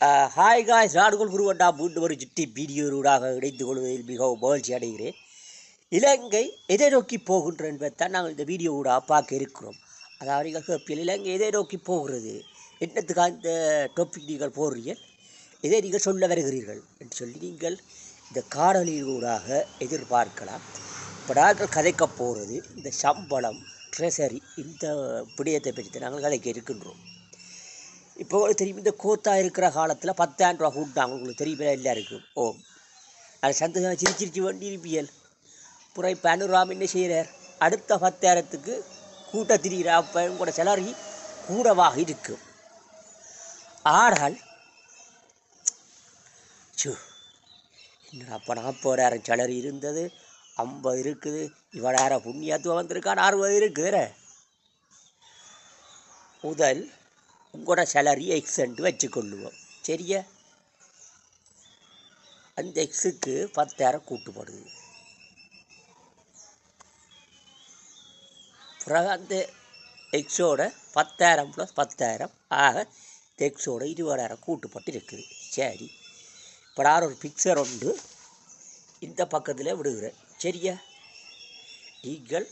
Hi guys நாடுகள் குருவண்டா மீண்டும் ஒரு சிட்டி வீடியோடாக இணைந்து கொள்வதில் மிகவும் மகிழ்ச்சி அடைகிறேன். இலங்கை எதை நோக்கி போகின்ற என்பதைத்தான் நாங்கள் இந்த வீடியோடாக பார்க்க இருக்கிறோம். அதாவது நீங்கள் இலங்கை எதை நோக்கி போகிறது? என்னத்துக்காக இந்த டாபிக் நீங்கள் போடுறீர்கள்? இதை நீங்கள் சொல்ல வருகிறீர்கள் என்று சொல்லி நீங்கள் இந்த காணொலியூடாக எதிர்பார்க்கலாம். இப்போ நாங்கள் கதைக்க போகிறது இந்த சம்பளம் ட்ரெஷரி இந்த விடயத்தை பற்றி நாங்கள் கதைக்க இருக்கின்றோம். இப்போ தெரியும் இந்த கோத்தா இருக்கிற காலத்தில் பத்தாயிரம் ரூபா கூட்டாங்க உங்களுக்கு தெரியுமே எல்லாருக்கும். ஓ. அது சந்தோஷம் சிரிச்சிரிச்சு சிரிச்சு வண்டி இருப்பியல். புறம் இப்போ அனுராம் என்ன செய்கிறார் அடுத்த பத்தாயிரத்துக்கு கூட்ட திரிகிற அப்போ கூட செலரி கூடவாக இருக்கும். ஆனால் சு என்னடா அப்போ நாற்பதாயிரம் செலரி இருந்தது ஐம்பது இருக்குது. இவ்வளோ புண்ணியத்துவம் வந்திருக்கான் அறுபது இருக்குதுற. முதல் உங்களோட சேலரி எக்ஸன்ட்டு வச்சுக்கொள்ளுவோம். சரியா? அந்த எக்ஸுக்கு பத்தாயிரம் கூட்டுப்படுது பிறகு அந்த எக்ஸோட பத்தாயிரம் ப்ளஸ் பத்தாயிரம் ஆக இந்த எக்ஸோட இருபதாயிரம் கூட்டுப்பட்டு இருக்குது. சரி. இப்போ நான் ஒரு பிக்சர் உண்டு. இந்த பக்கத்தில் விடுகிறேன். சரியா? நீங்கள்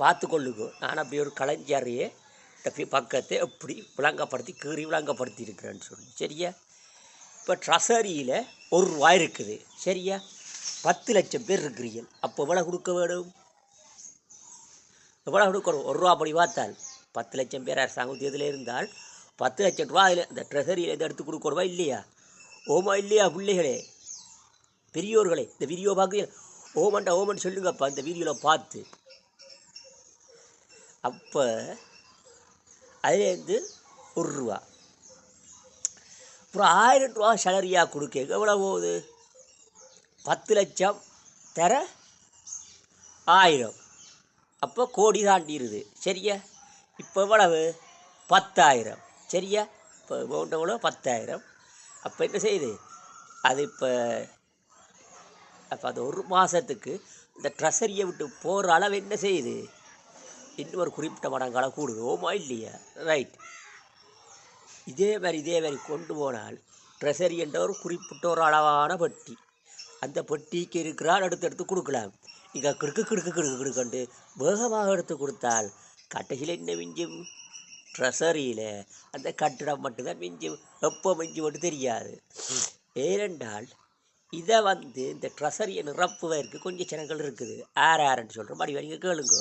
பார்த்து கொள்ளுங்க நான் அப்படி ஒரு கலைஞரையே இந்த பக்கத்தை எப்படி விளங்கப்படுத்தி கீறி விளங்கப்படுத்தி இருக்கிறேன்னு சொல்லி. சரியா? இப்போ ட்ரஸரியில் ஒரு ரூபாய் இருக்குது. சரியா? பத்து லட்சம் பேர் இருக்கிறீர்கள் அப்போ எவ்வளோ கொடுக்க வேணும் எவ்வளோ கொடுக்கணும்? ஒரு ரூபா அப்படி பார்த்தால் பத்து லட்சம் பேர் அரசாங்கம் இதில் இருந்தால் பத்து லட்சம் ரூபா அதில் இந்த ட்ரெஷரியில் இதை எடுத்து கொடுக்கணுமா இல்லையா? ஓமா இல்லையா பிள்ளைகளே? பெரியோர்களே இந்த வீடியோ பார்க்குறீங்க? ஓமன்டா ஓமன் சொல்லுங்கப்பா இந்த வீடியோவில் பார்த்து. அப்போ அதுலேருந்து ஒரு ரூபா. அப்புறம் ஆயிரம் ரூபா சேலரியாக கொடுக்க எவ்வளோ போகுது பத்து லட்சம் தர ஆயிரம். அப்போ கோடி தாண்டிடுது சரியா? இப்போ எவ்வளவு? பத்தாயிரம். சரியா? இப்போ அமௌண்ட் எவ்வளோ பத்தாயிரம். அப்போ என்ன செய்யுது? அது இப்போ அப்போ அது ஒரு மாதத்துக்கு இந்த ட்ரெஸரியை விட்டு போகிற அளவு என்ன செய்யுது? இன்னும் ஒரு குறிப்பிட்ட மடங்கால கூடுதோமா இல்லையா? ரைட் இதே மாதிரி இதே மாதிரி கொண்டு போனால் ட்ரெசரி என்ற ஒரு குறிப்பிட்ட ஒரு அளவான பெட்டி. அந்த பெட்டிக்கு இருக்கிறால் அடுத்தடுத்து எடுத்து கொடுக்கலாம். இங்கே கிடுக்கு கிடுக்கு கிடுக்கு கிடுக்கண்டு வேகமாக எடுத்து கொடுத்தால் கட்டையில் என்ன மிஞ்சும்? ட்ரெசரியில் அந்த கட்டிடம் மட்டும்தான் மிஞ்சும். எப்போ மிஞ்சும் மட்டும் தெரியாது. ஏனென்றால் இதை வந்து இந்த ட்ரெசரியை நிரப்புவதற்கு கொஞ்சம் சினங்கள் இருக்குது. ஆர் ஆர்ன்னு சொல்கிற மாதிரி வரைக்கும் கேளுங்க.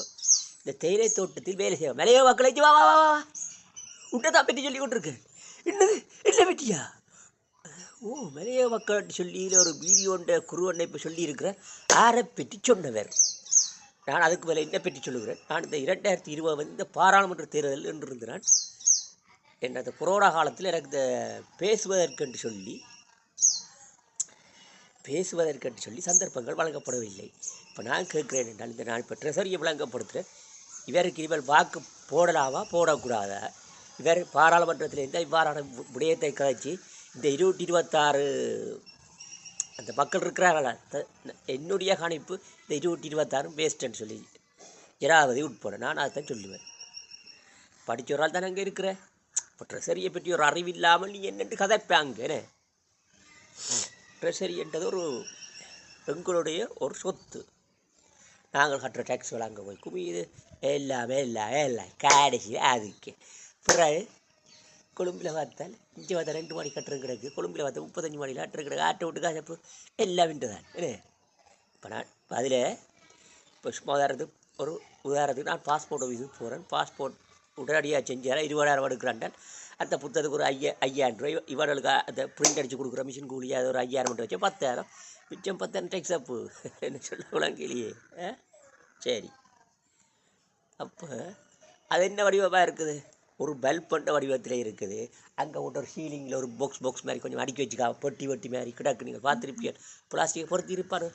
இந்த தேயிலை தோட்டத்தில் வேலை செய்வோம் வேலையோ மக்களை வா வா வா வா உண்டதான் பற்றி சொல்லி கொண்டிருக்கேன். என்னது? என்ன பற்றியா? ஓ மலைய மக்கள் சொல்லி ஒரு வீடியோண்ட குருவண்ணை இப்போ சொல்லியிருக்கிறேன் ஆரை பற்றி சொன்னவர்? நான் அதுக்கு மேலே என்ன பற்றி சொல்லுகிறேன்? நான் இந்த இரண்டாயிரத்தி இருபது வந்து இந்த பாராளுமன்ற தேர்தல் என்று இருந்தேன். என்ன அந்த கொரோனா காலத்தில் எனக்கு இந்த பேசுவதற்கென்று சொல்லி பேசுவதற்கென்று சொல்லி சந்தர்ப்பங்கள் வழங்கப்படவில்லை. இப்போ நான் கேட்குறேன் என்றால் இந்த நான் இப்போ ட்ரெஸரியை விளங்கப்படுத்துகிறேன் இவருக்கு இவர் வாக்கு போடலாமா? போடக்கூடாதா? இவர் பாராளுமன்றத்தில் இருந்தால் இவ்வாறான விடயத்தை கதைச்சி இந்த இருபத்தி இருபத்தாறு அந்த மக்கள் இருக்கிறாங்களா என்னுடைய கணிப்பு இந்த இருபத்தி இருபத்தாறு வேஸ்ட்டுன்னு சொல்லி ஜனாபதி உட்பட நான் அதைத்தான் சொல்லுவேன். படித்த ஒரு அங்கே இருக்கிற? இப்போ ட்ரெஸரியை பற்றி ஒரு அறிவு இல்லாமல் நீ என்னென்று கதைப்பாங்க ட்ரெஸரி என்றது ஒரு எங்களுடைய ஒரு சொத்து. நாங்கள் கட்டுற டேக்ஸ் அங்கே போய் குமியுது. எல்லாமே எல்லாம் எல்லாம் கடைசி அதுக்கு பிறகு கொழும்பில் பார்த்தால் இங்கே பார்த்தா ரெண்டு மாடி கட்டுறது கிடக்கு கொழும்பில் பார்த்தா முப்பத்தஞ்சு மாடியில் கட்டுறது கிடக்கு ஆட்டை விட்டு காசப்பு எல்லாம் விண்டு தான் இப்போ நான் அதில் இப்போ சும்மா உதாரணத்துக்கு ஒரு உதாரணத்துக்கு நான் பாஸ்போர்ட் ஆஃபீஸுக்கு போகிறேன் பாஸ்போர்ட் உடனடியாக செஞ்சால் இருபதாயிரம் எடுக்கிறான்டான் அந்த புத்தகத்துக்கு ஒரு ஐயா ஐயாயிரம் ரூபாய் இவர்களுக்கு அந்த பிரிண்ட் அடித்து கொடுக்குற மிஷின் கூலி அது ஒரு ஐயாயிரம் மட்டும் வச்சா பத்தாயிரம் மிச்சம் பத்தாயிரம் டெக்ஸ் அப்பு என்ன சொல்ல விளங்கிலேயே சரி அப்போ அது என்ன வடிவமாக இருக்குது ஒரு பல்ப் பண்ணுற வடிவத்தில் இருக்குது அங்கே ஒரு சீலிங்கில் ஒரு பாக்ஸ் பாக்ஸ் மாதிரி கொஞ்சம் அடுக்கி வச்சுக்கா பொட்டி வட்டி மாதிரி கிடக்கு நீங்கள் பார்த்துருப்பீங்க பிளாஸ்டிக்கை பொறுத்து இருப்பார்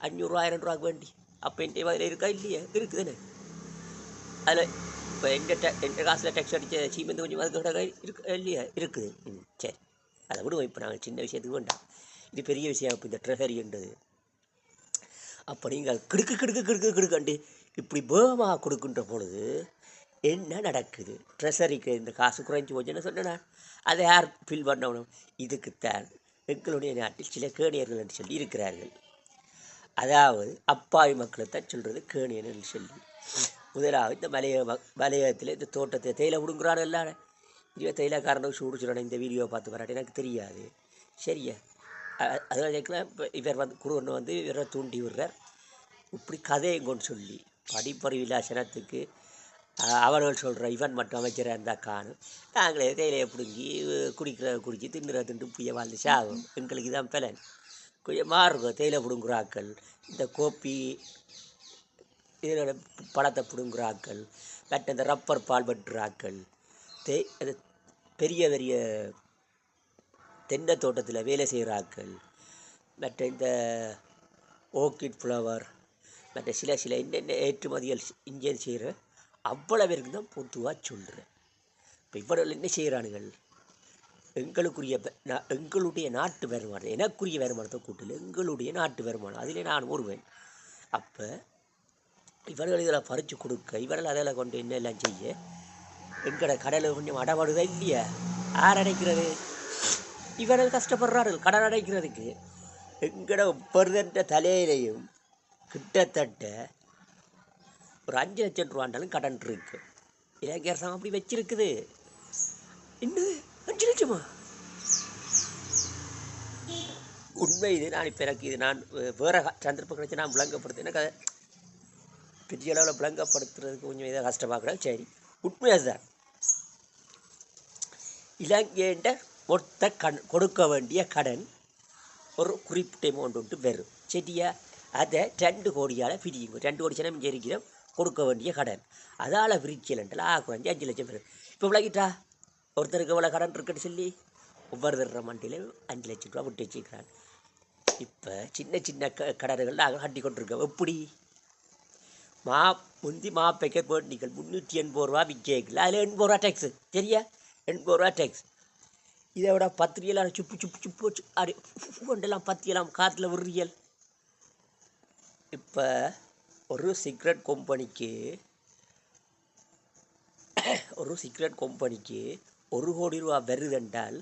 அஞ்சூறுரூவா ஆயிரம் ரூபாய்க்கு வேண்டி அப்போ என் அதில் இருக்கா இல்லையா இருக்குதுன்னு அதில் இப்போ எங்கள் டெ எங்கள் காசில் டெக்ஸ் அடித்த சீமெந்து கொஞ்சம் அதுக்கு கிடக்க இருக்கு இல்லையா இருக்குது ம் சரி அதை விடுவோம் இப்போ நாங்கள் சின்ன விஷயத்துக்கு வேண்டாம் இது பெரிய விஷயம் இப்போ இந்த ட்ரெஷரின்றது அப்போ நீங்கள் கிடுக்கு கிடுக்கு கிடுக்கு கிடுக்கண்டு இப்படி வேகமாக கொடுக்கின்ற பொழுது என்ன நடக்குது? ட்ரெஷரிக்கு இந்த காசு குறைஞ்சி போச்சுன்னு சொன்னேன்? அதை யார் ஃபில் பண்ணணும்? இதுக்குத்தான் எங்களுடைய நாட்டில் சில கேணியர்கள் என்று சொல்லி இருக்கிறார்கள். அதாவது அப்பாவி மக்களை தான் சொல்கிறது கேணியன் என்று சொல்லி. முதலாவது இந்த மலைய ம இந்த தோட்டத்தை தேயிலை விடுங்குறான் எல்லாரும். இதுவே தேயிலைக்காரனுக்கு சூடு சொல்லணும் இந்த வீடியோ பார்த்து வராட்டி எனக்கு தெரியாது. சரியா? அ- அதனால இப்போ இவர் வந்து குருவன் வந்து இவரை தூண்டி விடுறார். இப்படி கதையை கொண்டு சொல்லி படிப்பறிவு இல்லாசனத்துக்கு அவர்கள் சொல்கிற இவன் மட்டும் அமைச்சராக இருந்தால் காணும் நாங்களே தேயிலையை பிடுங்கி குடிக்கிற குடிச்சு தின்னுற தின்று புய வாழ்ந்து சாகும். எங்களுக்கு தான் பலன். கொஞ்சம் மாறும் தேயிலை பிடுங்குறாக்கள். இந்த கோப்பி இதோட பழத்தை பிடுங்குறாக்கள். மற்ற இந்த ரப்பர் பால் வெட்டுறாக்கள். தே அது பெரிய பெரிய தென்னை தோட்டத்தில் வேலை செய்கிறாக்கள் மற்ற இந்த ஓர்கிட் ஃப்ளவர் மற்ற சில சில என்னென்ன ஏற்றுமதிகள் இங்கே செய்கிற அவ்வளோ பேருக்கு தான் பொதுவாக சொல்கிறேன் இப்போ இவ்வளவு என்ன செய்கிறானுங்கள் எங்களுக்குரிய எங்களுடைய நாட்டு வருமானம் எனக்குரிய வருமானத்தை கூட்டல எங்களுடைய நாட்டு வருமானம். அதிலே நான் ஒருவன். அப்போ இவர்கள் இதில் பறித்து கொடுக்க இவர்கள் அதில் கொண்டு என்ன எல்லாம் செய்ய? எங்கட கடலை கொஞ்சம் அடபடுதா இல்லையா? யார் அடைக்கிறது? இவர்கள் கஷ்டப்படுறார்கள் கடன் அடைக்கிறதுக்கு. எங்கட ஒப்பருதன்ற தலையிலையும் கிட்டத்தட்ட ஒரு அஞ்சு லட்சம் ரூபாண்டாலும் கடன் இருக்கு. இலங்கை அரசாங்கம் அப்படி வச்சிருக்குது. என்னது? அஞ்சு லட்சமா? உண்மை இது நான் இப்போ எனக்கு இது நான் வே- வேற க- சந்தர்ப்பம் நான் விளங்கப்படுத்து எனக்கு அதை பெரிய அளவில் விளங்கப்படுத்துறதுக்கு கொஞ்சம் இதாக கஷ்டமாக்குறேன் சரி. உண்மை அதுதான். இலங்கையிட்ட மொத்த கண் கொடுக்க வேண்டிய கடன் ஒரு குறிப்பிட்ட அமௌண்ட் வந்துட்டு வரும் சரியா? அதை ரெண்டு கோடியால் பிரியுங்க. ரெண்டு கோடி சனம் இங்கே இருக்கிறோம் கொடுக்க வேண்டிய கடன். அதால் பிரிச்சலன்ட்டு ஆ குறைஞ்சி அஞ்சு லட்சம் பேர். இப்போ விளக்கிட்டா ஒருத்தருக்கு இவ்வளோ கடன் இருக்குன்னு சொல்லி ஒவ்வொரு தர மண்டியிலும் அஞ்சு லட்சம் ரூபா விட்டு வச்சுக்கிறான் இப்போ சின்ன சின்ன க கடன்கள் நாங்கள் கட்டி கொண்டிருக்கோம். எப்படி? மா முந்தி மா பேக்கெட் போட்டிகள் முந்நூற்றி எண்பது ரூபா விற்கல அதில் எண்பது ரூபா டேக்ஸு சரியா எண்பது ரூபா டேக்ஸ் இதை விட பத்திரியெல்லாம் சுப்பு சுப்பு சுப்பு அடி அப்படி கொண்டெல்லாம் பத்தியெல்லாம் காற்றுல விடுறியல் இப்போ ஒரு சீக்ரெட் கம்பெனிக்கு ஒரு சீக்ரெட் கம்பெனிக்கு ஒரு கோடி ரூபா வருதென்றால்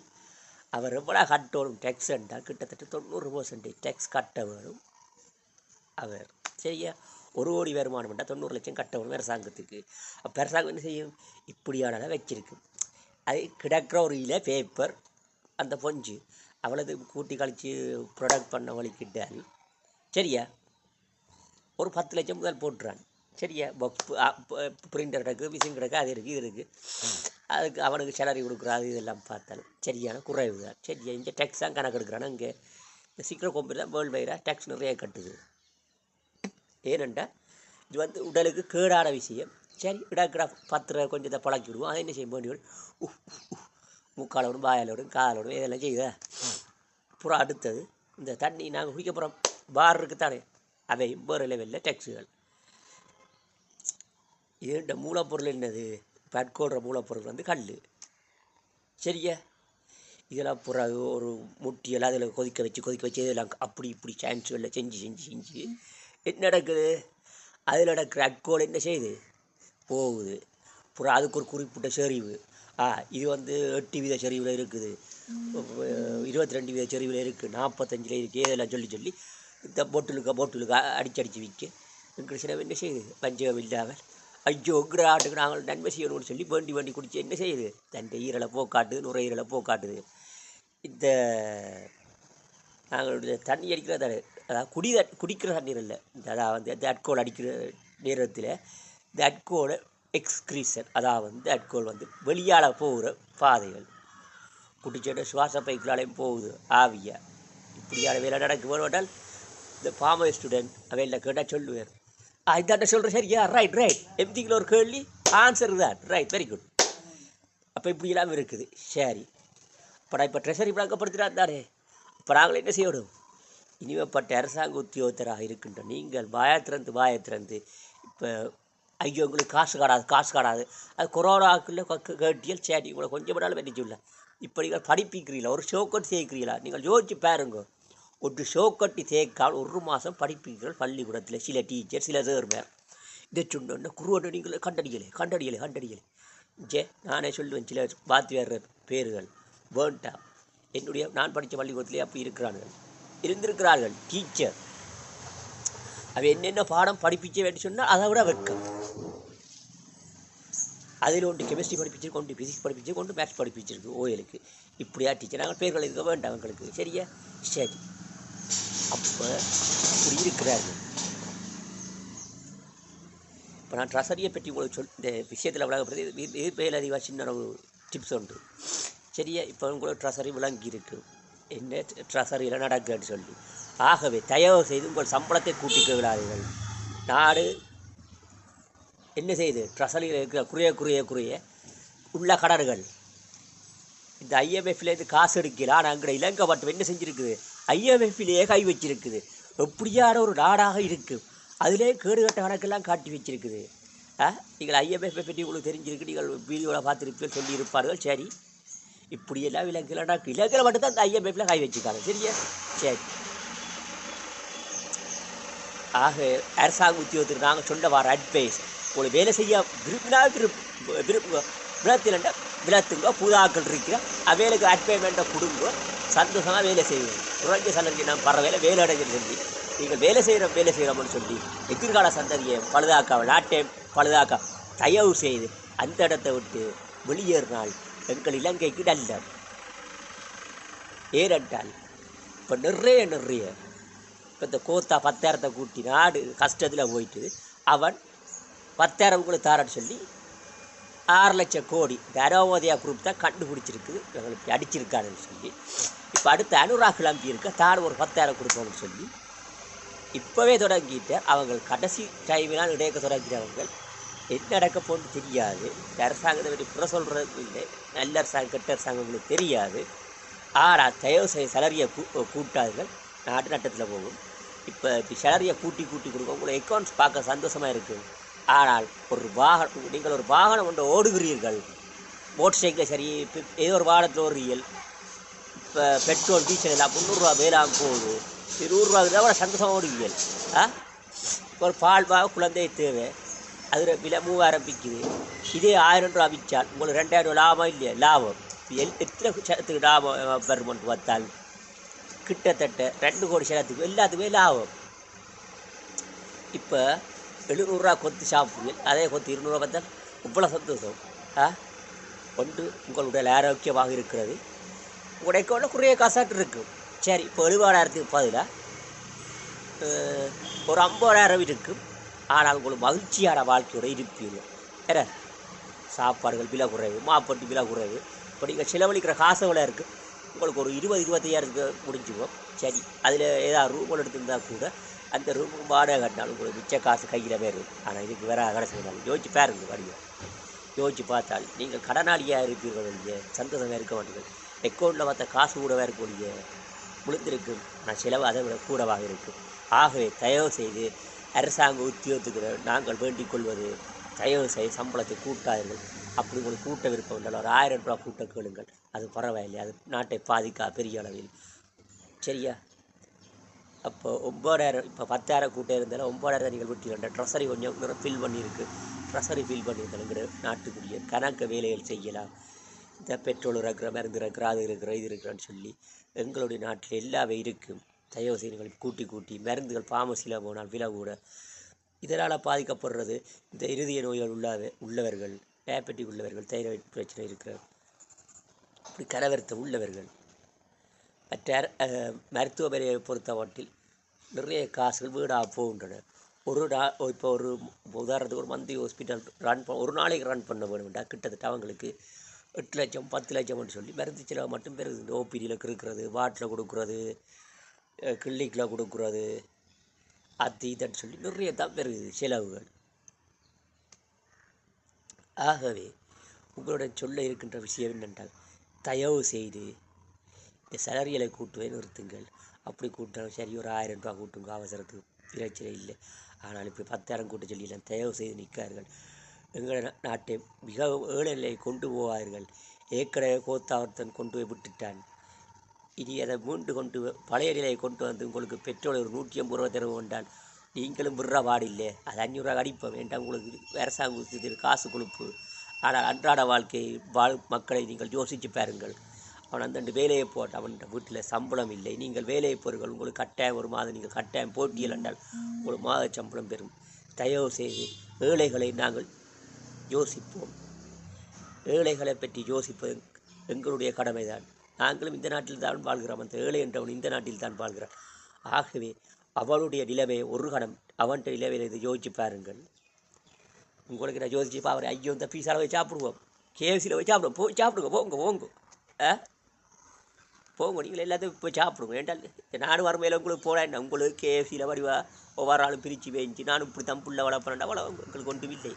அவர் எவ்வளோ கட்டணும் டேக்ஸ் என்றால் கிட்டத்தட்ட தொண்ணூறு பர்சன்டேஜ் டேக்ஸ் கட்ட வேணும். அவர் சரியா? ஒரு கோடி வருமானம் என்றால் தொண்ணூறு லட்சம் கட்ட வேணும் அரசாங்கத்துக்கு. அப்போ அரசாங்கம் என்ன செய்யும்? இப்படியானதாக வச்சிருக்கு அது கிடக்கிற ஒரு இல பேப்பர் அந்த பொஞ்சு அவ்வளோது கூட்டி கழித்து ப்ரொடக்ட் பண்ண வலிக்கிட்டால் சரியா? ஒரு பத்து லட்சம் முதல் போட்டுறான் சரியா? பிரிண்டர் கிடக்கு மிஷின் கிடக்கு அது இருக்குது இது இருக்குது அதுக்கு அவனுக்கு சேலரி கொடுக்குறா அது இதெல்லாம் பார்த்தாலும் சரியான குறைவு தான். சரியா? இங்கே டேக்ஸ் தான் கணக்கு எடுக்கிறான் இங்கே இந்த சீக்கிரம் கம்பெனி தான் வேர்ல்டு வைடாக டேக்ஸ் நிறைய கட்டுது. ஏனெண்டா இது வந்து உடலுக்கு கேடான விஷயம். சரி இடக்கிற பத்திர கொஞ்சம் இதை பழக்கி விடுவோம். அதை என்ன செய்ய வேண்டிய முக்காலோடும் வாயாலோடும் காலோடும் இதெல்லாம் செய்யுதா அப்புறம் அடுத்தது. இந்த தண்ணி நாங்கள் குடிக்க போகிறோம் பார் இருக்குத்தானே அவை வேறு லெவலில் டேக்ஸுகள் இதுண்ட மூலப்பொருள் என்னது? பட்கோடுற மூலப்பொருள் வந்து கல் சரியா? இதெல்லாம் பிறகு ஒரு முட்டியெல்லாம் அதில் கொதிக்க வச்சு கொதிக்க வச்சு இதெல்லாம் அப்படி இப்படி சான்ஸுகளில் செஞ்சு செஞ்சு செஞ்சு என்ன நடக்குது? அதில் நடக்கிற அட்கோல் என்ன செய்யுது? போகுது. அப்புறம் அதுக்கு ஒரு குறிப்பிட்ட செறிவு. ஆ இது வந்து எட்டு வீத செறிவில் இருக்குது. இருபத்தி ரெண்டு வீத செறிவில் இருக்குது நாற்பத்தஞ்சில் இருக்குது இதெல்லாம் சொல்லி சொல்லி இந்த பொட்டிலுக்கு பொட்டிலுக்கு அடிச்சு அடிச்சு விற்க எங்களுக்கு என்ன செய்யுது பஞ்சகம் இல்லாமல் ஐயோ உங்கிற ஆட்டுக்கு நாங்கள் நன்மை செய்யணும்னு சொல்லி வேண்டி வேண்டி குடிச்சு என்ன செய்யுது தண்டை ஈரலை போக்காட்டுது நுரையீரலை போக்காட்டுது. இந்த நாங்களுடைய தண்ணி அடிக்கிற தண்ணி அதாவது குடி குடிக்கிற தண்ணீர் இல்லை இந்த அதாவது இந்த அட்கோல் அடிக்கிற நேரத்தில் இந்த அட்கோலை எக்ஸ்கிரீசன் அதாவது வந்து அட்கோல் வந்து வெளியால் போகிற பாதைகள். குடிச்சோட சுவாச பைக்குலாலையும் போகுது ஆவியாக இப்படியான வேலை நடக்க வேண்டால் இந்த பாம ஸ்டூடெண்ட் அவையில் கேட்டால் சொல்லுவார். ஆ இதாட்ட சொல்கிறேன் சரியா? ரைட் ரைட் எம்திங்கில் ஒரு கேள்வி ஆன்சர் தான் ரைட் வெரி குட் அப்போ இல்லாமல் இருக்குது. சரி. இப்போ இப்போ ட்ரெஷரி விளக்கப்படுத்தினா தானே? இப்போ நாங்கள் என்ன செய்யணும்? இனிமேப்பட்ட அரசாங்க உத்தியோகத்தராக இருக்கின்ற நீங்கள் வாயத்திறந்து வாயத்திறந்து இப்போ ஐயோ உங்களுக்கு காசு காடாது காசு காடாது அது கொரோனாக்குள்ளே கேட்டியல் சரி உங்களை கொஞ்சம் நாள் வெற்றி சொல்ல இப்போ நீங்கள் படிப்பிக்கிறீங்களா ஒரு ஷோக்கட் சேர்க்கிறீங்களா நீங்கள் யோசிச்சு பாருங்க. ஒரு ஷோக்கட்டி சேர்க்கால் ஒரு மாதம் படிப்பீர்கள் பள்ளிக்கூடத்தில். சில டீச்சர் சில சேர்மேர் இதை சொன்னோன்னா குருவனை நீங்கள் கண்டடியலை கண்டடியலை கண்டடியலை ஜே நானே சொல்லுவேன் சில பாத்தி வர்ற பேர்கள் வேண்டாம் என்னுடைய நான் படித்த பள்ளிக்கூடத்திலே அப்போ இருக்கிறார்கள். இருந்திருக்கிறார்கள் டீச்சர் அவ என்னென்ன பாடம் படிப்பிச்ச வேண்டி சொன்னால் அதை விட வெட்கம். அதில் ஒன்று கெமிஸ்ட்ரி படிப்பிச்சிருக்கு ஒன்று ஃபிசிக்ஸ் படிப்பிச்சு கொண்டு மேத்ஸ் படிப்பிச்சிருக்கு ஓயலுக்கு இப்படியா டீச்சர் நாங்கள் பேர்கள் இருக்க வேண்டாம் எங்களுக்கு. சரியா? சரி. அப்போ இப்படி இருக்கிறார்கள் இப்போ நான் ட்ரஸரியை பற்றி உங்களுக்கு சொல் இந்த விஷயத்தில் விளக்கப்படுது வேலை அதிகமாக சின்ன ஒரு டிப்ஸ் உண்டு. சரியா? இப்போ உங்களுக்கு ட்ரெஸரி விளங்கி இருக்கு என்ன ட்ரஸரியில் நடக்குன்னு சொல்லி. ஆகவே தயவு செய்து உங்கள் சம்பளத்தை கூட்டிக்க விடாதீர்கள் நாடு என்ன செய்யுது ட்ரஸரியில் இருக்கிற குறைய குறைய குறைய உள்ள கடர்கள். இந்த ஐஎம்எஃப்லேருந்து காசு எடுக்கல. ஆனால் அங்கே இலங்கை மட்டும் என்ன செஞ்சுருக்குது? ஐஎம்எஃப்லேயே கை வச்சிருக்குது எப்படியான ஒரு நாடாக இருக்குது அதிலே கேடுகட்ட கணக்கெல்லாம் காட்டி வச்சிருக்குது. ஆ? நீங்கள் ஐஎம்எஃப் பற்றி உங்களுக்கு தெரிஞ்சிருக்கு நீங்கள் வீடியோவில் பார்த்துருப்பீங்க சொல்லியிருப்பார்கள். சரி. இப்படியெல்லாம் விலங்குகள் நடக்கு இலங்கையில் மட்டும்தான் அந்த ஐஎம்எஃப்பில் கை வச்சுக்காங்க. சரியா? சரி. ஆக அரசாங்க உத்தியோகத்துக்கு நாங்கள் சொன்ன வார அட்வைஸ் உங்களுக்கு வேலை செய்ய விரும்பினா விரும்ப விரும்புங்க விளத்திலண்ட விளத்துங்க புதாக்கள் இருக்கிற அவைகளுக்கு அட்வைமெண்ட்டை கொடுங்க சந்தோஷமாக வேலை செய்யுங்க. குறைஞ்ச சந்ததி நான் பர வேலை வேலை அடைஞ்சுன்னு சொல்லி நீங்கள் வேலை செய்கிறோம் வேலை செய்கிறோம்னு சொல்லி எதிர்கால சந்ததியை பழுதாக்க நாட்டை பழுதாக்க தயவு செய்து அந்த இடத்தை விட்டு வெளியேறினால் எங்கள் இலங்கைக்கு நல்ல ஏனென்றால் இப்போ நிறைய நிறைய இப்போ இந்த கோத்தா பத்தாயிரத்தை கூட்டி நாடு கஷ்டத்தில் போயிட்டு அவன் பத்தாயிரம் கூட தாரன்னு சொல்லி ஆறு லட்சம் கோடி இந்த குரூப் தான் கண்டுபிடிச்சிருக்கு எங்களுக்கு அடிச்சிருக்காருன்னு சொல்லி இப்போ அடுத்து அனுராக் கிளம்பி இருக்க தான் ஒரு பத்தாயிரம் கொடுப்போம்னு சொல்லி இப்போவே தொடங்கிட்டு அவங்க கடைசி டைமினால் இடையக்க தொடங்கிறவங்க என்ன நடக்க போன்னு தெரியாது. அரசாங்கத்தை பற்றி புற சொல்கிறது இல்லை. நல்ல அரசாங்கம் கெட்ட அரசாங்கம் உங்களுக்கு தெரியாது. ஆனால் தயவு செய்ய சலரியை கூ கூட்டார்கள் நாட்டு நட்டத்தில் போகும். இப்போ இப்போ சேலரியை கூட்டி கூட்டி கொடுக்கும் உங்களை அக்கௌண்ட்ஸ் பார்க்க சந்தோஷமாக இருக்குது ஆனால் ஒரு வாகனம் நீங்கள் ஒரு வாகனம் கொண்டு ஓடுகிறீர்கள். மோட்டர் சைக்கிள் சரி இப்போ ஏதோ ஒரு வாகனத்தில் ஓடுறீர்கள். இப்போ பெட்ரோல் டீசல் எல்லாம் முந்நூறுரூவா ஆகும் போகுது. இருநூறுவா கூட சந்தோஷமாக ஓடுவீர்கள் ஆ? ஒரு பால் பாக குழந்தை தேவை. அது விலை மூவாயிரம் விற்கிது இதே ஆயிரம் ரூபா விற்றால் உங்களுக்கு ரெண்டாயிரம் ரூபா லாபம் இல்லையா? லாபம். எல் எத்தனை சேரத்துக்கு லாபம் வருமானு பார்த்தால்? கிட்டத்தட்ட ரெண்டு கோடி சேரத்துக்கு எல்லாத்துக்குமே லாபம். இப்போ எழுநூறுரூவா கொத்து சாப்பிடுவீங்க அதே கொத்து இருநூறுவா பார்த்தால் இவ்வளோ சந்தோஷம். ஆ? ஒன்று உங்களுடைய ஆரோக்கியமாக இருக்கிறது. உடைக்கோட குறைய காசாட்டு இருக்குது சரி இப்போ எழுபதாயிரத்துக்கு பதிலாக ஒரு ஐம்பதாயிரம் இருக்கும் ஆனால் உங்களுக்கு மகிழ்ச்சியான வாழ்க்கையோட இருப்பீங்க ஏற சாப்பாடுகள் விலை குறைவு மாப்பட்டு விலை குறைவு. இப்போ நீங்கள் செலவழிக்கிற காசை எவ்வளோ இருக்குது உங்களுக்கு ஒரு இருபது இருபத்தையாயிரத்துக்கு முடிஞ்சுவோம் சரி அதில் ஏதாவது ரூம் எடுத்திருந்தா கூட அந்த ரூமுக்கு வாடகை கட்டினாலும் உங்களுக்கு மிச்ச காசு கையில் வரும் ஆனால் இதுக்கு வேற கடைசி நாள் யோசிச்சு பாருங்க வடிவம். யோசிச்சு பார்த்தால் நீங்கள் கடனாளியாக இருப்பீர்கள் ஒழிய சந்தோஷமாக இருக்க மாட்டீர்கள் அக்கௌண்ட்டில் பார்த்த காசு கூடவாக இருக்கக்கூடிய ஒழிய ஆனால் செலவு அதை விட கூடவாக இருக்கும் ஆகவே தயவு செய்து அரசாங்க உத்தியோகத்துக்கு நாங்கள் வேண்டிக் கொள்வது தயவு செய்து சம்பளத்தை கூட்டாதீர்கள். அப்படி உங்களுக்கு கூட்ட விருப்பம் இருந்தாலும் ஒரு ஆயிரம் ரூபாய் கூட்ட கேளுங்கள். அது பரவாயில்லை. அது நாட்டை பாதிக்கா பெரிய அளவில். சரியா? அப்போ ஒம்பதாயிரம் இப்போ பத்தாயிரம் கூட்டம் இருந்தாலும் ஒம்பதாயிரம் நீங்கள் விட்டீங்க ட்ரெஸரி கொஞ்சம் ஃபில் பண்ணியிருக்கு. ட்ரெஸரி ஃபில் பண்ணியிருந்தாலுங்கிற நாட்டுக்குரிய கணக்கு வேலைகள் செய்யலாம். இந்த பெட்ரோல் இருக்கிற மருந்து இருக்கிற அது இருக்கிற இது இருக்கிறன்னு சொல்லி எங்களுடைய நாட்டில் எல்லாமே இருக்கும். தயவு செய்து கூட்டி கூட்டி மருந்துகள் ஃபார்மசியில் போனால் விலை கூட. இதனால் பாதிக்கப்படுறது இந்த இருதய நோய்கள் உள்ளாத உள்ளவர்கள் டயபெட்டிக் உள்ளவர்கள் தைராய்டு பிரச்சனை இருக்கிற இப்படி கரவருத்த உள்ளவர்கள். மற்ற மருத்துவமனையை பொறுத்தவற்றில் நிறைய காசுகள் வீடாக போகின்றன. ஒரு நா இப்போ ஒரு உதாரணத்துக்கு ஒரு மந்தி ஹாஸ்பிட்டல் ரன் ப ஒரு நாளைக்கு ரன் பண்ண வேணும்டா கிட்டத்தட்ட அவங்களுக்கு எட்டு லட்சம் பத்து லட்சம்னு சொல்லி மருந்து செலவு மட்டும் பெருகுது. இந்த ஓபிடியில் இருக்கிறது வாட்டில் கொடுக்குறது கிளினிக்கில் கொடுக்குறது அது இதுன்னு சொல்லி நிறைய தான் பெருகுது செலவுகள். ஆகவே உங்களுடன் சொல்ல இருக்கின்ற விஷயம் என்னென்றால் தயவு செய்து இந்த சேலரிகளை கூட்டுவே நிறுத்துங்கள். அப்படி கூட்டினாலும் சரி ஒரு ஆயிரம் ரூபா கூட்டுங்க அவசரத்துக்கு பிரச்சனை இல்லை. ஆனால் இப்போ பத்தாயிரம் கூட்ட சொல்லிலாம் தயவு செய்து நிற்கார்கள் எங்கள் நாட்டை மிக ஏழை நிலையை கொண்டு போவார்கள். ஏற்கனவே கோத்தாவர்த்தன் கொண்டு போய் விட்டுட்டான். இனி அதை மீண்டு கொண்டு பழைய நிலையை கொண்டு வந்து உங்களுக்கு பெட்ரோல் ஒரு நூற்றி ஐம்பது ரூபா தருவோம் என்றால் நீங்களும் விடுற பாடில்லை அது அஞ்சூறுரூவா அடிப்போம். வேண்டாம் உங்களுக்கு அரசாங்கத்துக்கு காசு கொடுப்பு. ஆனால் அன்றாட வாழ்க்கையை வாழ் மக்களை நீங்கள் யோசித்து பாருங்கள். அவன் அந்த வேலையை போட்டு அவன் வீட்டில் சம்பளம் இல்லை. நீங்கள் வேலையை போறீர்கள் உங்களுக்கு கட்டாயம் ஒரு மாதம் நீங்கள் கட்டாயம் போட்டியில் என்றால் உங்களுக்கு மாத சம்பளம் பெறும். தயவு செய்து ஏழைகளை நாங்கள் யோசிப்போம். ஏழைகளை பற்றி யோசிப்பது எங்களுடைய கடமைதான். நாங்களும் இந்த நாட்டில் தான் வாழ்கிறோம். அந்த ஏழை என்றவன் இந்த நாட்டில் தான் வாழ்கிறான். ஆகவே அவளுடைய நிலைமையை ஒரு கணம் அவன்கிட்ட நிலைமையில் இதை யோசிச்சு பாருங்கள். உங்களுக்கு நான் யோசிச்சு அவர் ஐயோ இந்த பீஸால் போய் சாப்பிடுவோம். கேஎஃப்சியில் போய் சாப்பிடுவோம். போய் சாப்பிடுங்க. போங்க போங்க. ஆ? போங்க நீங்கள் எல்லாத்தையும் போய் சாப்பிடுங்க. ஏன்டா நானும் வறுமையில் உங்களுக்கு போனேன் உங்களுக்கு கேஎஃப்சியில் வடிவா ஒவ்வொரு ஆளும் பிரித்து வேஞ்சி நானும் இப்படி தான் புள்ள வளர்ப்பேன்டா. வள உங்களுக்கு ஒன்றும் இல்லை.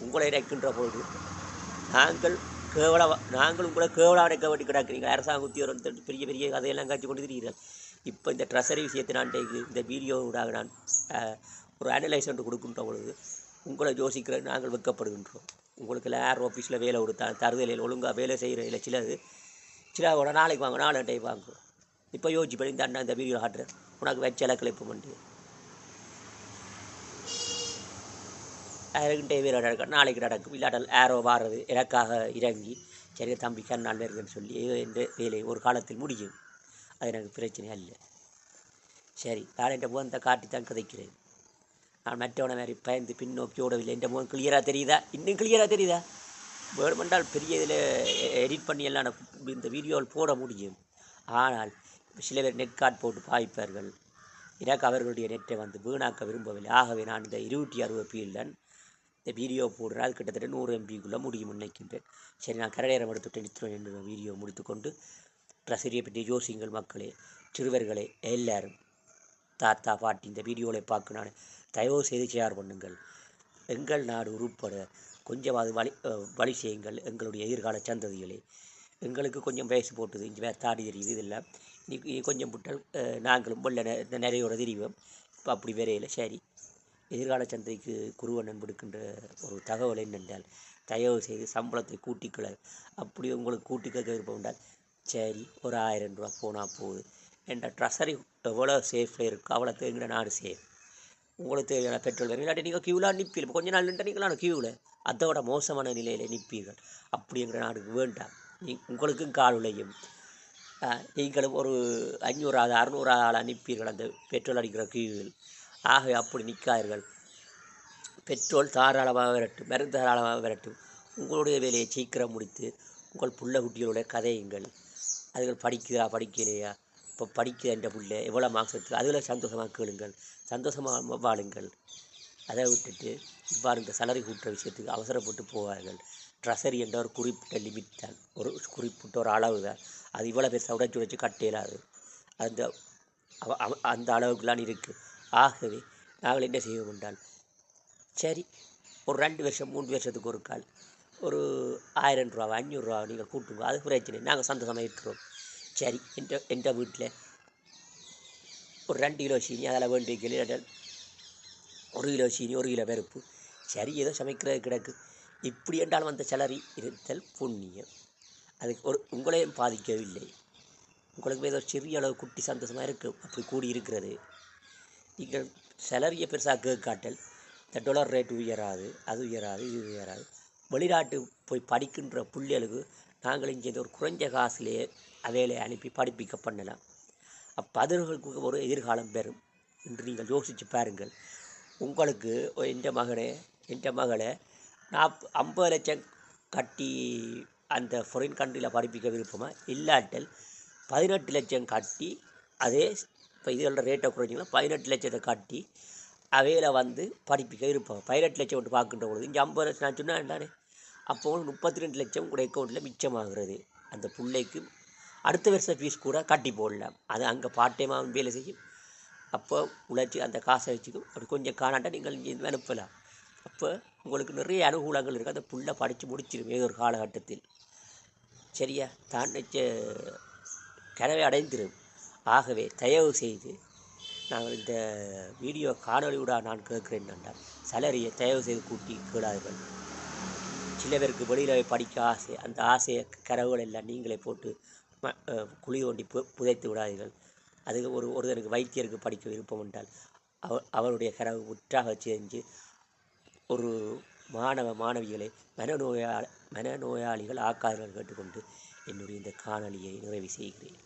உங்களை இறக்கின்ற பொழுது நாங்கள் கேவல நாங்கள் உங்களை கேவலாக அடைக்க வேண்டி கிடக்கிறீங்க அரசாங்க உத்தியோகம் பெரிய பெரிய கதையெல்லாம் காட்சி கொண்டு திரிகிறீர்கள் இப்போ இந்த ட்ரெஸரி விஷயத்தை நான் டேக்கு இந்த வீடியோவுடாக நான் ஒரு அனலைஸ் ஒன்று கொடுக்கின்ற பொழுது உங்களை யோசிக்கிற நாங்கள் வெட்கப்படுகின்றோம். உங்களுக்கு எல்லாம் ஏர் ஆஃபீஸில் வேலை கொடுத்தா தருதலையில் ஒழுங்காக வேலை செய்கிற இல்லை சிலது சிலவோட நாளைக்கு வாங்க நாலு டைம் வாங்க இப்போ யோசிச்சு பண்ணி இந்த அண்ணா இந்த வீடியோ காட்டுறேன் உனக்கு வச்சல கிளிப்பு பண்ணிட்டு அதுக்கிட்டே வீர நடக்கும் நாளைக்கு நடக்கும். இல்லாட்டால் ஏரோ வாடுறது எனக்காக இறங்கி சரி தம்பி கண்ணால் வருதுன்னு சொல்லி இந்த வேலை ஒரு காலத்தில் முடியும். அது எனக்கு பிரச்சனை அல்ல. சரி நான் என் முகத்தை காட்டி தான் கதைக்கிறேன். நான் மற்றவனை மாதிரி பயந்து பின்னோக்கி ஓடவில்லை. என் முகம் கிளியராக தெரியுதா? இன்னும் கிளியராக தெரியுதா? வேணுமென்றால் பெரிய இதில் எடிட் பண்ணி எல்லாம் நான் இந்த வீடியோவில் போட முடியும். ஆனால் சில பேர் நெட் கார்டு போட்டு பாய்ப்பார்கள். எனக்கு அவர்களுடைய நெட்டை வந்து வீணாக்க விரும்பவில்லை. ஆகவே நான் இந்த இருபத்தி அறுபது பீல்டன் இந்த வீடியோ போடுறேன் அது கிட்டத்தட்ட நூறு எம்பிக்குள்ளே முடியும் நினைக்கின்றேன். சரி நான் கரடேரம் எடுத்துட்டு நிறுத்துவேன் என்று வீடியோ முடித்துக்கொண்டு ரசிரியை பற்றி ஜோசியங்கள் மக்களே சிறுவர்களே எல்லாரும் தாத்தா பாட்டி இந்த வீடியோவில் பார்க்க நான் தயவு செய்து ஷேர் பண்ணுங்கள். எங்கள் நாடு உருப்பட கொஞ்சமாவது வழி வழி செய்யுங்கள். எங்களுடைய எதிர்கால சந்ததிகளே எங்களுக்கு கொஞ்சம் வயசு போட்டுது இங்கே வேறு தாடி தெரியுது இதெல்லாம். இனி கொஞ்சம் புட்டால் நாங்களும் வெள்ள நெ- நிறையோட தெரிவோம். இப்போ அப்படி வரையில சரி. எதிர்கால சந்தைக்கு குருவன் என்படுக்கின்ற ஒரு தகவல் நின்றால் தயவு செய்து சம்பளத்தை கூட்டிக்கொள்ள அப்படி உங்களுக்கு கூட்டிக்க விருப்பம் உண்டால் சரி ஒரு ஆயிரம் ரூபா போனால் போகுது என்ற ட்ரெஸரி எவ்வளோ சேஃபில் இருக்கோ அவ்வளோ எங்கள் நாடு சேஃப் உங்களுக்கு தேவையான பெட்ரோல் வேணும் இல்லாட்டி நீங்கள் கியூவில் நிற்பீங்க கொஞ்ச நாள் நின்று நீங்களாம் கியூவில் அதோட மோசமான நிலையில் நிற்பீர்கள். அப்படிங்கிற நாடுக்கு வேண்டாம். நீ உங்களுக்கும் கால் உழையும் நீங்களும் ஒரு அஞ்சூறாவது அறுநூறாவது ஆள் அனுப்பீர்கள் அந்த பெட்ரோல் அடிக்கிற கியூவில் ஆகவே அப்படி நிற்காதீர்கள். பெட்ரோல் தாராளமாக விரட்டும் மருந்து தாராளமாக விரட்டும். உங்களுடைய வேலையை சீக்கிரம் முடித்து உங்கள் புள்ள குட்டிகளுடைய கதையுங்கள் அதுகள் படிக்குதா படிக்கலையா? இப்போ படிக்கிற என்ற புள்ள எவ்வளோ மார்க்ஸ் எடுத்து அதில் சந்தோஷமாக கேளுங்கள். சந்தோஷமாக வாழுங்கள். அதை விட்டுட்டு இவ்வாறு இந்த சலரி கூட்டுற விஷயத்துக்கு அவசரப்பட்டு போவார்கள். ட்ரெஸரி என்ற ஒரு குறிப்பிட்ட லிமிட் தான். ஒரு குறிப்பிட்ட ஒரு அளவு தான். அது இவ்வளோ பெருசாக உடச்சி உடைச்சு கட்டையிலாது அந்த அந்த அளவுக்குலாம் இருக்குது ஆகவே நாங்கள் என்ன செய்வோம் என்றால் சரி ஒரு ரெண்டு வருஷம் மூணு வருஷத்துக்கு ஒரு கால் ஒரு ஆயிரம் ரூபா அஞ்சூறுரூவா நீங்கள் கூட்டுங்க அது பிரச்சனை நாங்கள் சந்தோஷமாக இருக்கிறோம். சரி என்ற எந்த வீட்டில் ஒரு ரெண்டு கிலோ சீனி அதில் வேண்டிய கிலோ ஒரு கிலோ சீனி ஒரு கிலோ பருப்பு. சரி ஏதோ சமைக்கிறது கிடக்கு. இப்படி என்றாலும் அந்த சலரி இருத்தல் புண்ணியம். அதுக்கு ஒரு உங்களையும் பாதிக்கவில்லை. உங்களுக்கு ஏதோ சிறிய அளவு குட்டி சந்தோஷமாக இருக்கும் அப்படி கூடி இருக்கிறது நீங்கள் சேலரியை பெருசாக கேட்காட்டல். இந்த டொலர் ரேட் உயராது அது உயராது இது உயராது. வெளிநாட்டு போய் படிக்கின்ற பிள்ளைகளுக்கு நாங்கள் இங்கே ஒரு குறைஞ்ச காசுலேயே அவையிலே அனுப்பி படிப்பிக்க பண்ணலாம். அப்போ அதுகளுக்கு ஒரு எதிர்காலம் பெறும் என்று நீங்கள் யோசித்து பாருங்கள். உங்களுக்கு எந்த மகனே எந்த மகளை நாப் ஐம்பது லட்சம் கட்டி அந்த ஃபாரின் கண்ட்ரியில் படிப்பிக்க விருப்பமாக இல்லாட்டல் பதினெட்டு லட்சம் கட்டி அதே இப்போ இதுகளோட ரேட்டை குறைஞ்சிங்கன்னா பதினெட்டு லட்சத்தை காட்டி அவையில் வந்து படிப்பிக்க இருப்போம். பதினெட்டு லட்சம் விட்டு பார்க்கின்ற பொழுது இங்கே ஐம்பது லட்சம் நான் சொன்னால் தானே அப்போ முப்பத்தி ரெண்டு லட்சம் கூட அக்கௌண்ட்டில் மிச்சமாகிறது. அந்த பிள்ளைக்கு அடுத்த வருஷம் ஃபீஸ் கூட கட்டி போடலாம் அது அங்கே பார்ட் டைமாக வேலை செய்யும். அப்போ உழைச்சி அந்த காசை வச்சுக்கும். அப்படி கொஞ்சம் காணாட்டா நீங்கள் இங்கே அனுப்பலாம். அப்போ உங்களுக்கு நிறைய அனுகூலங்கள் இருக்குது அந்த புள்ளை படித்து முடிச்சிடும் ஏதோ ஒரு காலகட்டத்தில். சரியா? தான் வச்ச கனவை அடைந்திரும். ஆகவே தயவு செய்து நாங்கள் இந்த வீடியோ காணொளியூடா நான் கேட்குறேன் என்றால் சலரியை தயவு செய்து கூட்டி கேளாதீர்கள் சில பேருக்கு வெளியில் படிக்க ஆசை அந்த ஆசையை கரவுகள் எல்லாம் நீங்களே போட்டு குழி தோண்டி பு புதைத்து விடாதீர்கள். அது ஒரு ஒருத்தருக்கு வைத்தியருக்கு படிக்க விருப்பம் என்றால் அவ அவருடைய கனவு முற்றாக செஞ்சு ஒரு மாணவ மாணவிகளை மனநோயா மனநோயாளிகள் ஆக்காதீர்கள் கேட்டுக்கொண்டு என்னுடைய இந்த காணொளியை நிறைவு செய்கிறேன்.